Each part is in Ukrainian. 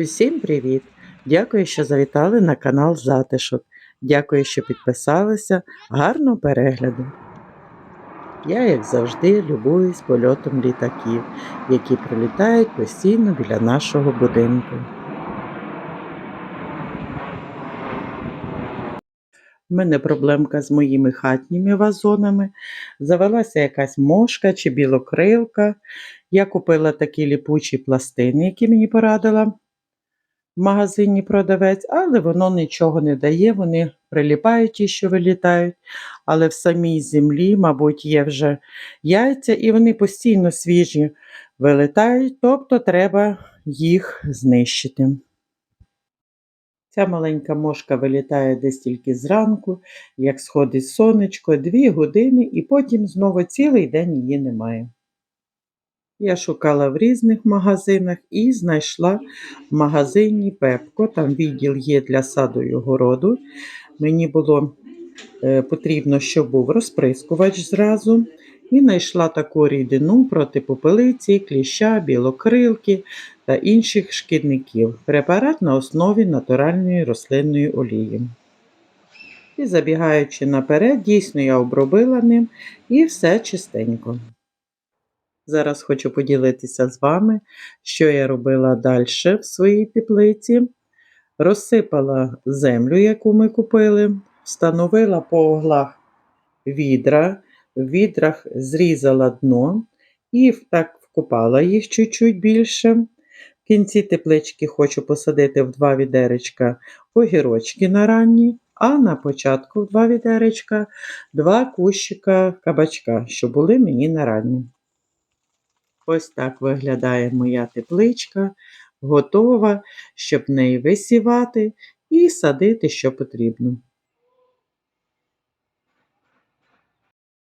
Усім привіт! Дякую, що завітали на канал Затишок. Дякую, що підписалися. Гарного перегляду! Я, як завжди, любуюсь польотом літаків, які пролітають постійно біля нашого будинку. У мене проблемка з моїми хатніми вазонами. Завелася якась мошка чи білокрилка. Я купила такі ліпучі пластини, які мені порадила в магазині продавець, але воно нічого не дає, вони приліпають ті, що вилітають, але в самій землі, мабуть, є вже яйця, і вони постійно свіжі вилітають, тобто треба їх знищити. Ця маленька мошка вилітає десь тільки зранку, як сходить сонечко, дві години, і потім знову цілий день її немає. Я шукала в різних магазинах і знайшла в магазині Пепко. Там відділ є для саду і огороду. Мені було е, потрібно, щоб був розприскувач зразу. І знайшла таку рідину проти попелиці, кліща, білокрилки та інших шкідників. Препарат на основі натуральної рослинної олії. І забігаючи наперед, дійсно я обробила ним і все чистенько. Зараз хочу поділитися з вами, що я робила далі в своїй теплиці. Розсипала землю, яку ми купили, встановила по углах відра, в відрах зрізала дно і так вкопала їх чуть-чуть більше. В кінці теплички хочу посадити в два відеречка огірочки на ранні, а на початку в два відеречка два кущика кабачка, що були мені на ранні. Ось так виглядає моя тепличка, готова, щоб неї висівати і садити, що потрібно.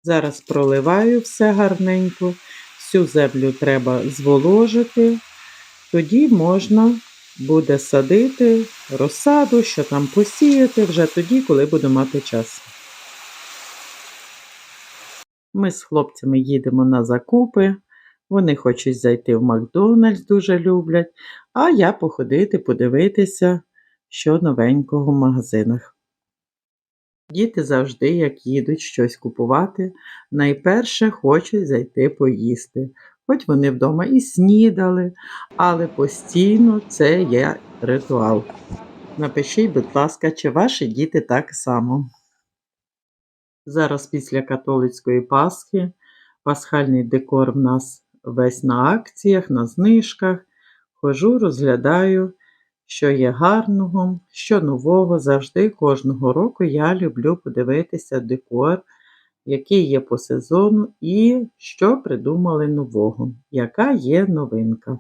Зараз проливаю все гарненько, всю землю треба зволожити, тоді можна буде садити розсаду, що там посіяти вже тоді, коли буду мати час. Ми з хлопцями їдемо на закупи. Вони хочуть зайти в Макдональдс, дуже люблять, а я походити, подивитися, що новенького в магазинах. Діти завжди, як їдуть щось купувати, найперше хочуть зайти поїсти. Хоч вони вдома і снідали, але постійно це є ритуал. Напишіть, будь ласка, чи ваші діти так само. Зараз після католицької Пасхи пасхальний декор в нас весь на акціях, на знижках. Хожу, розглядаю, що є гарного, що нового. Завжди кожного року я люблю подивитися декор, який є по сезону, і що придумали нового, яка є новинка.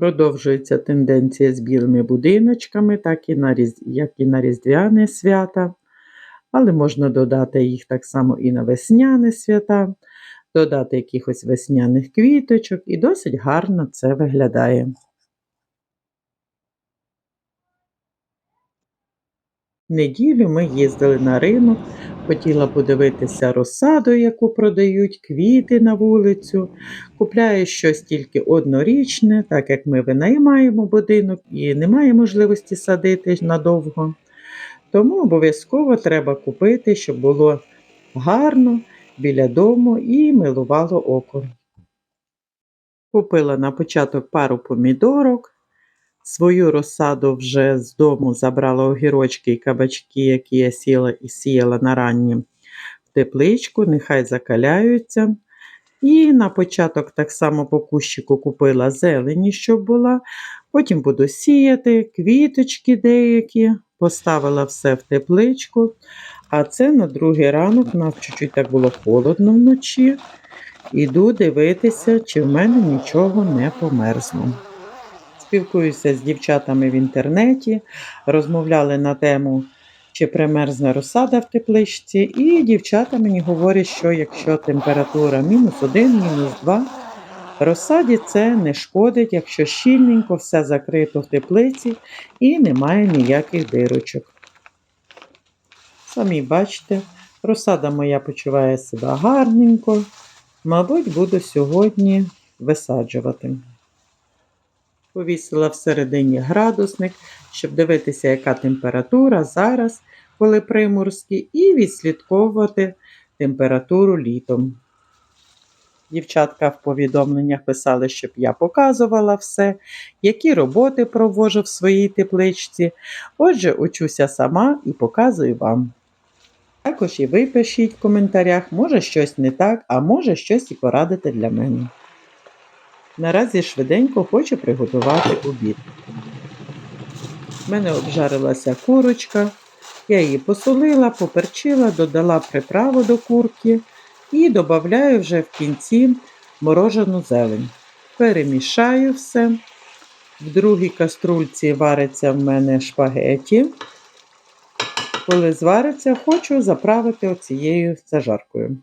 Продовжується тенденція з білими будиночками, так і на, як і на Різдвяне свята, але можна додати їх так само і на весняне свята додати якихось весняних квіточок, і досить гарно це виглядає. Неділю ми їздили на ринок, хотіла подивитися розсаду, яку продають, квіти на вулицю. Купляю щось тільки однорічне, так як ми винаймаємо будинок і немає можливості садити надовго. Тому обов'язково треба купити, щоб було гарно біля дому і милувало око. Купила на початок пару помідорок. Свою розсаду вже з дому забрала огірочки і кабачки, які я сіла і сіяла на ранні в тепличку, нехай закаляються. І на початок так само по кущику купила зелені, щоб була. Потім буду сіяти, квіточки деякі, поставила все в тепличку. А це на другий ранок, нас чуть-чуть так було холодно вночі. Іду дивитися, чи в мене нічого не померзло. Спілкуюся з дівчатами в інтернеті, розмовляли на тему, чи примерзне розсада в тепличці, і дівчата мені говорять, що якщо температура мінус 1, мінус 2, розсаді це не шкодить, якщо щільненько все закрито в теплиці і немає ніяких дирочок. Самі бачите, розсада моя почуває себе гарненько. Мабуть, буду сьогодні висаджувати. Повісила всередині градусник, щоб дивитися, яка температура зараз, коли приморські, і відслідковувати температуру літом. Дівчатка в повідомленнях писали, щоб я показувала все, які роботи провожу в своїй тепличці. Отже, учуся сама і показую вам. Також і ви пишіть в коментарях, може щось не так, а може щось і порадити для мене. Наразі швиденько хочу приготувати обід. У мене обжарилася курочка, я її посолила, поперчила, додала приправу до курки і додаю вже в кінці морожену зелень. Перемішаю все. В другій каструльці вариться в мене шпагеті. Коли звариться, хочу заправити оцією зажаркою.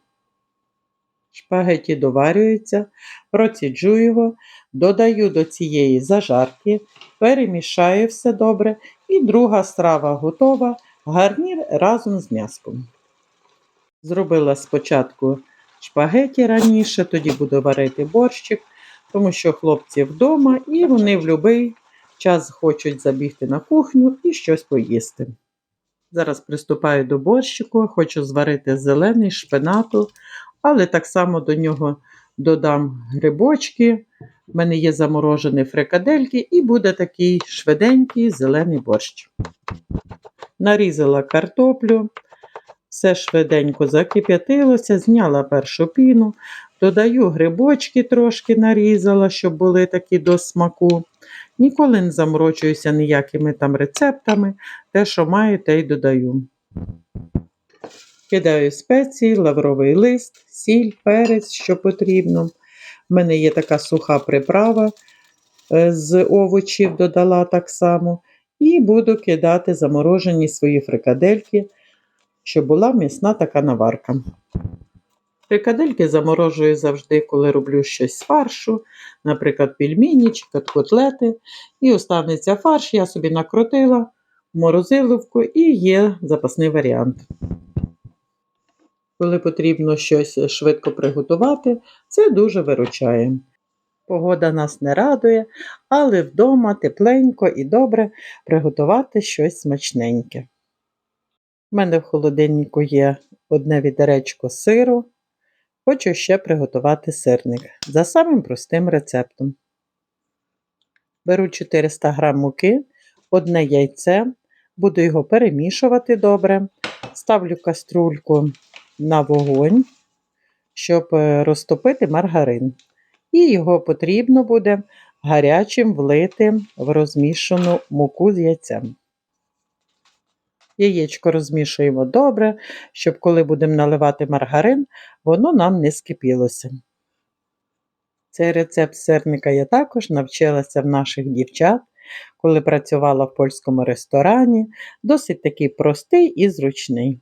Шпагеті доварюються, проціджу його, додаю до цієї зажарки, перемішаю все добре, і друга страва готова, гарнір разом з м'яском. Зробила спочатку шпагеті раніше, тоді буду варити борщик, тому що хлопці вдома і вони в будь-який час хочуть забігти на кухню і щось поїсти. Зараз приступаю до борщику, хочу зварити зелений шпинату, але так само до нього додам грибочки. У мене є заморожені фрикадельки, і буде такий швиденький зелений борщ. Нарізала картоплю, все швиденько закип'ятилося, зняла першу піну, додаю грибочки трошки нарізала, щоб були такі до смаку. Ніколи не заморочуюся ніякими там рецептами, те, що маю, те й додаю. Кидаю спеції, лавровий лист, сіль, перець, що потрібно. У мене є така суха приправа е, з овочів, додала так само. І буду кидати заморожені свої фрикадельки, щоб була м'ясна така наварка. Фрикадельки заморожую завжди, коли роблю щось з фаршу, наприклад, пельмені чи котлети. І останеться фарш, я собі накрутила в морозиловку і є запасний варіант. Коли потрібно щось швидко приготувати, це дуже виручає. Погода нас не радує, але вдома тепленько і добре приготувати щось смачненьке. У мене в холодильнику є одне відеречко сиру. Хочу ще приготувати сирник за самим простим рецептом. Беру 400 г муки, одне яйце, буду його перемішувати добре, ставлю каструльку на вогонь, щоб е, розтопити маргарин. І його потрібно буде гарячим влити в розмішану муку з яйцем. Яєчко розмішуємо добре, щоб коли будемо наливати маргарин, воно нам не скипілося. Цей рецепт сирника я також навчилася в наших дівчат, коли працювала в польському ресторані, досить такий простий і зручний.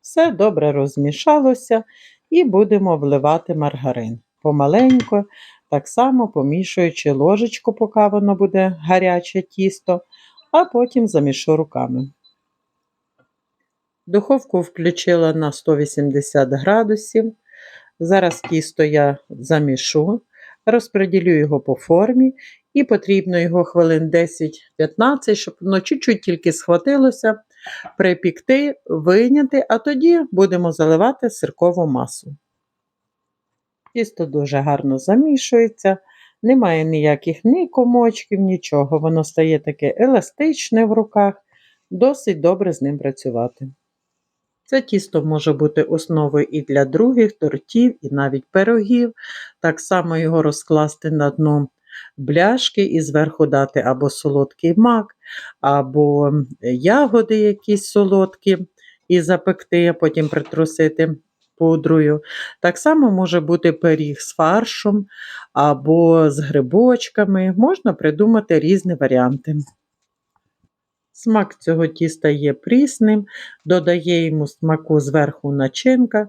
Все добре розмішалося і будемо вливати маргарин. Помаленько, так само помішуючи ложечку, поки воно буде гаряче тісто, а потім замішу руками. Духовку включила на 180 градусів. Зараз тісто я замішу, розподілю його по формі, і потрібно його хвилин 10-15, щоб воно чуть-чуть тільки схватилося, припікти, вийняти, а тоді будемо заливати сиркову масу. Тісто дуже гарно замішується, немає ніяких ні комочків, нічого. Воно стає таке еластичне в руках, досить добре з ним працювати. Це тісто може бути основою і для других тортів, і навіть пирогів. Так само його розкласти на дно бляшки і зверху дати або солодкий мак, або ягоди якісь солодкі і запекти, а потім притрусити пудрою. Так само може бути пиріг з фаршем або з грибочками. Можна придумати різні варіанти. Смак цього тіста є прісним, додає йому смаку зверху начинка,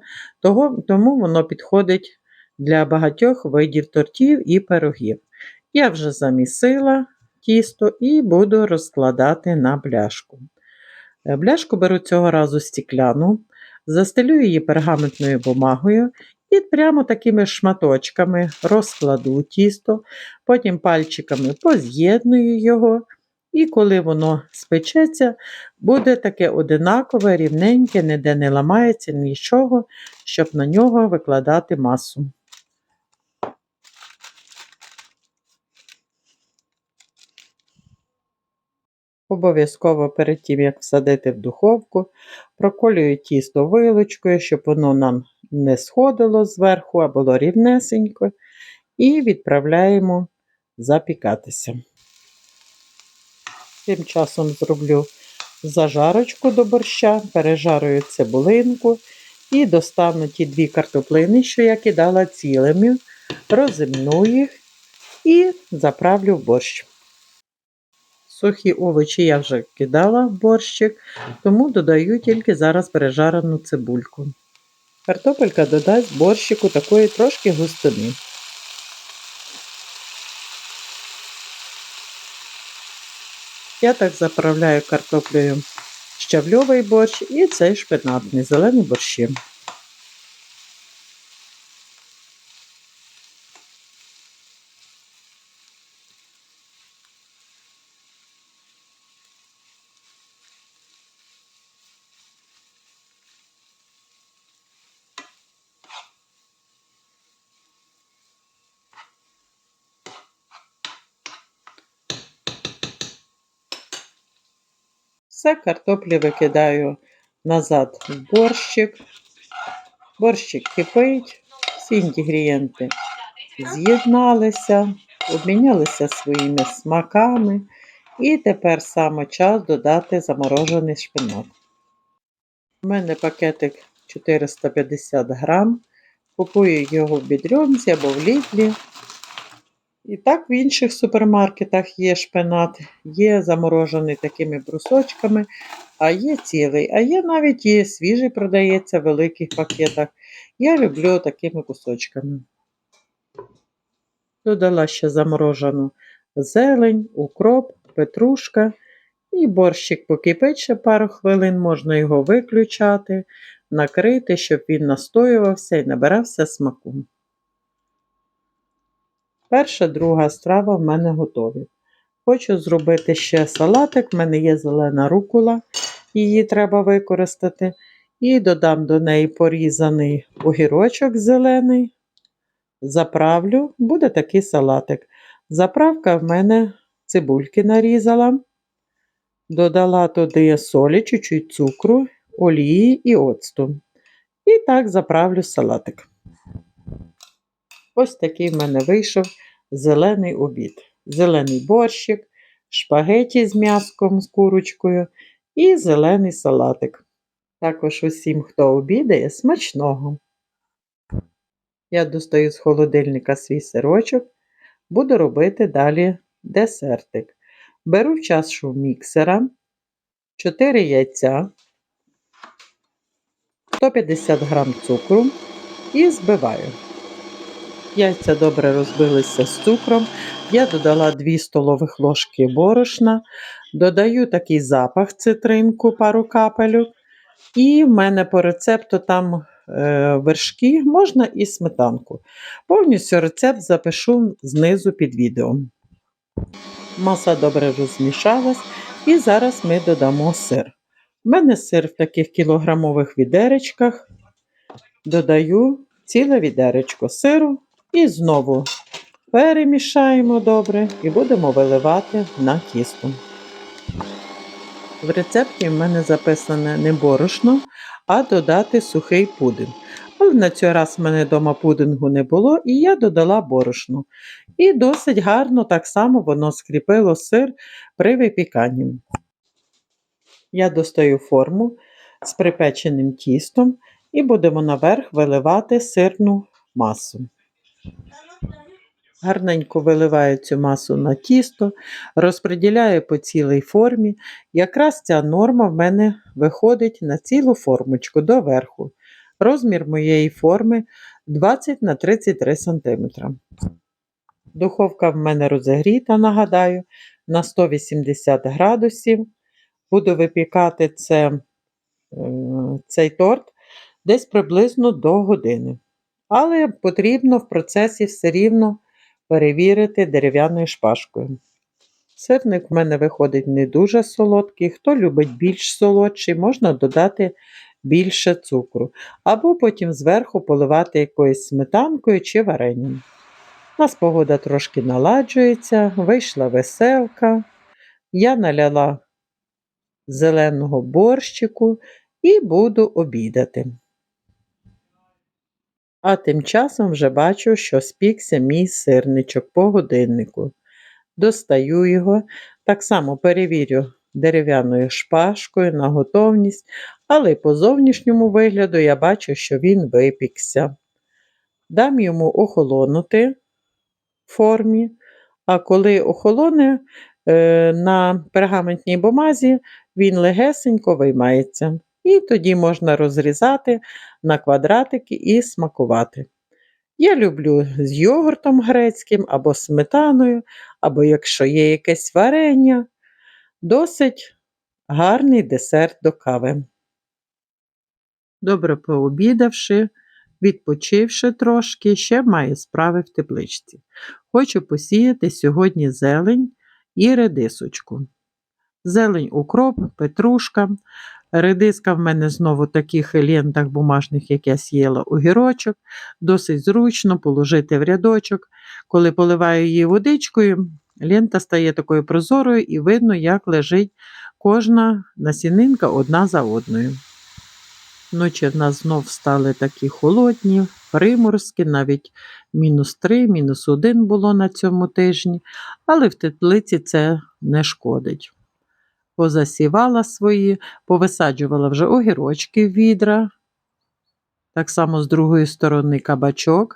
тому воно підходить для багатьох видів тортів і пирогів. Я вже замісила тісто і буду розкладати на бляшку. Бляшку беру цього разу стікляну, застелю її пергаментною бумагою І прямо такими шматочками розкладу тісто, потім пальчиками поз'єдную його. І коли воно спечеться, буде таке одинакове, рівненьке, ніде не ламається нічого, щоб на нього викладати масу. Обов'язково перед тим, як всадити в духовку, проколюю тісто вилочкою, щоб воно нам не сходило зверху, а було рівнесенько, і відправляємо запікатися. Тим часом зроблю зажарочку до борща, пережарую цибулинку і достану ті дві картоплини, що я кидала цілими, розімну їх і заправлю в борщ. Сухі овочі я вже кидала в борщик, тому додаю тільки зараз пережарену цибульку. Картопелька додасть борщику такої трошки густини. Я так заправляю картоплею щавльовий борщ і цей шпинатний зелений борщі. Все картоплі викидаю назад в борщик. Борщик кипить, всі інгредієнти з'єдналися, обмінялися своїми смаками. І тепер саме час додати заморожений шпинат. У мене пакетик 450 грам. Купую його в бідрьонці або в літлі. І так в інших супермаркетах є шпинат, є заморожений такими брусочками, а є цілий, а є навіть і свіжий продається в великих пакетах. Я люблю такими кусочками. Додала ще заморожену зелень, укроп, петрушка. І борщик покипить ще пару хвилин, можна його виключати, накрити, щоб він настоювався і набирався смаку. Перша, друга страва в мене готові. Хочу зробити ще салатик, в мене є зелена рукола, її треба використати. І додам до неї порізаний огірочок зелений. Заправлю, буде такий салатик. Заправка в мене цибульки нарізала, додала туди солі, чуть-чуть цукру, олії і оцту. І так заправлю салатик. Ось такий в мене вийшов зелений обід. Зелений борщик, шпагеті з м'яском, з курочкою і зелений салатик. Також усім, хто обідає, смачного. Я достаю з холодильника свій сирочок, буду робити далі десертик. Беру в чашу міксера, 4 яйця, 150 г цукру і збиваю. Яйця добре розбилися з цукром. Я додала 2 столових ложки борошна, додаю такий запах цитринку, пару капелюк. І в мене по рецепту там е, вершки, можна і сметанку. Повністю рецепт запишу знизу під відео. Маса добре розмішалась, і зараз ми додамо сир. У мене сир в таких кілограмових відеречках. Додаю ціле відеречко сиру і знову перемішаємо добре і будемо виливати на тісто. В рецепті в мене записане не борошно, а додати сухий пудинг. Але на цей раз в мене вдома пудингу не було, і я додала борошно. І досить гарно так само воно скріпило сир при випіканні. Я достаю форму з припеченим тістом і будемо наверх виливати сирну масу. Гарненько виливаю цю масу на тісто, розподіляю по цілій формі. Якраз ця норма в мене виходить на цілу формочку доверху. Розмір моєї форми 20 на 33 см. Духовка в мене розігріта, нагадаю, на 180 градусів. Буду випікати це, е, цей торт десь приблизно до години. Але потрібно в процесі все рівно перевірити дерев'яною шпажкою. Сирник в мене виходить не дуже солодкий. Хто любить більш солодший, можна додати більше цукру. Або потім зверху поливати якоюсь сметанкою чи варенням. У нас погода трошки наладжується, вийшла веселка. Я наляла зеленого борщику і буду обідати. А тим часом вже бачу, що спікся мій сирничок по годиннику. Достаю його, так само перевірю дерев'яною шпажкою на готовність, але по зовнішньому вигляду я бачу, що він випікся. Дам йому охолонути в формі, а коли охолоне е, на пергаментній бумазі, він легесенько виймається. І тоді можна розрізати на квадратики і смакувати. Я люблю з йогуртом грецьким або сметаною, або якщо є якесь варення, досить гарний десерт до кави. Добре пообідавши, відпочивши трошки, ще маю справи в тепличці. Хочу посіяти сьогодні зелень і редисочку. Зелень укроп, петрушка. Редиска в мене знову таких лентах бумажних, як я сіяла огірочок. Досить зручно положити в рядочок. Коли поливаю її водичкою, лента стає такою прозорою і видно, як лежить кожна насінинка одна за одною. Ночі в нас знов стали такі холодні, приморські, навіть мінус 3, мінус 1 було на цьому тижні, але в теплиці це не шкодить. Позасівала свої, повисаджувала вже огірочки в відра, так само з другої сторони кабачок.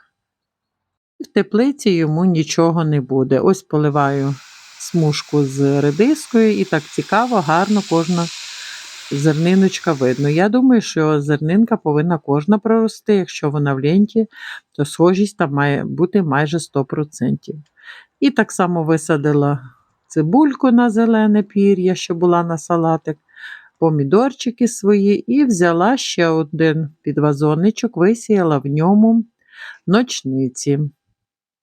В теплиці йому нічого не буде. Ось поливаю смужку з редискою, і так цікаво, гарно кожна зерниночка видно. Я думаю, що зернинка повинна кожна прорости. Якщо вона в ленті, то схожість там має бути майже 100%. І так само висадила цибульку на зелене пір'я, що була на салатик, помідорчики свої, і взяла ще один підвазонничок, висіяла в ньому ночниці.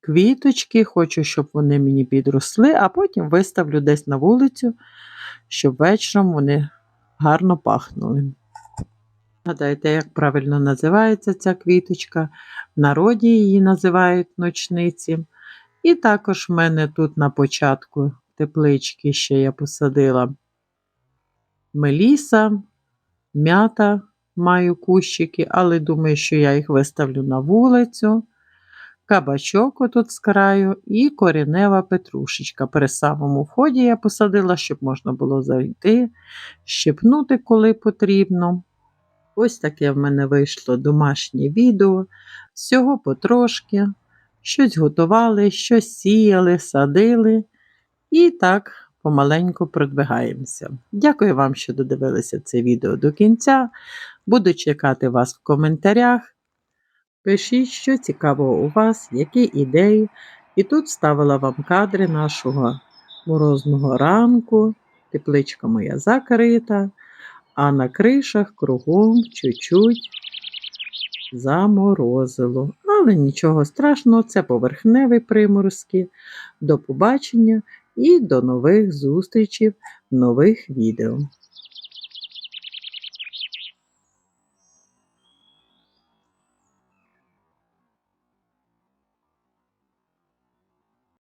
Квіточки, хочу, щоб вони мені підросли, а потім виставлю десь на вулицю, щоб вечором вони гарно пахнули. Гадайте, як правильно називається ця квіточка. В народі її називають ночниці. І також в мене тут на початку теплички ще я посадила меліса, м'ята маю кущики, але думаю, що я їх виставлю на вулицю. Кабачок отут з краю і корінева петрушечка. При самому вході я посадила, щоб можна було зайти, щепнути, коли потрібно. Ось таке в мене вийшло домашнє відео. Всього потрошки. Щось готували, щось сіяли, садили. І так помаленьку продвигаємося. Дякую вам, що додивилися це відео до кінця. Буду чекати вас в коментарях. Пишіть, що цікавого у вас, які ідеї. І тут ставила вам кадри нашого морозного ранку. Тепличка моя закрита, а на кришах кругом чуть-чуть заморозило. Але нічого страшного, це поверхневий приморозки. До побачення і до нових зустрічей в нових відео.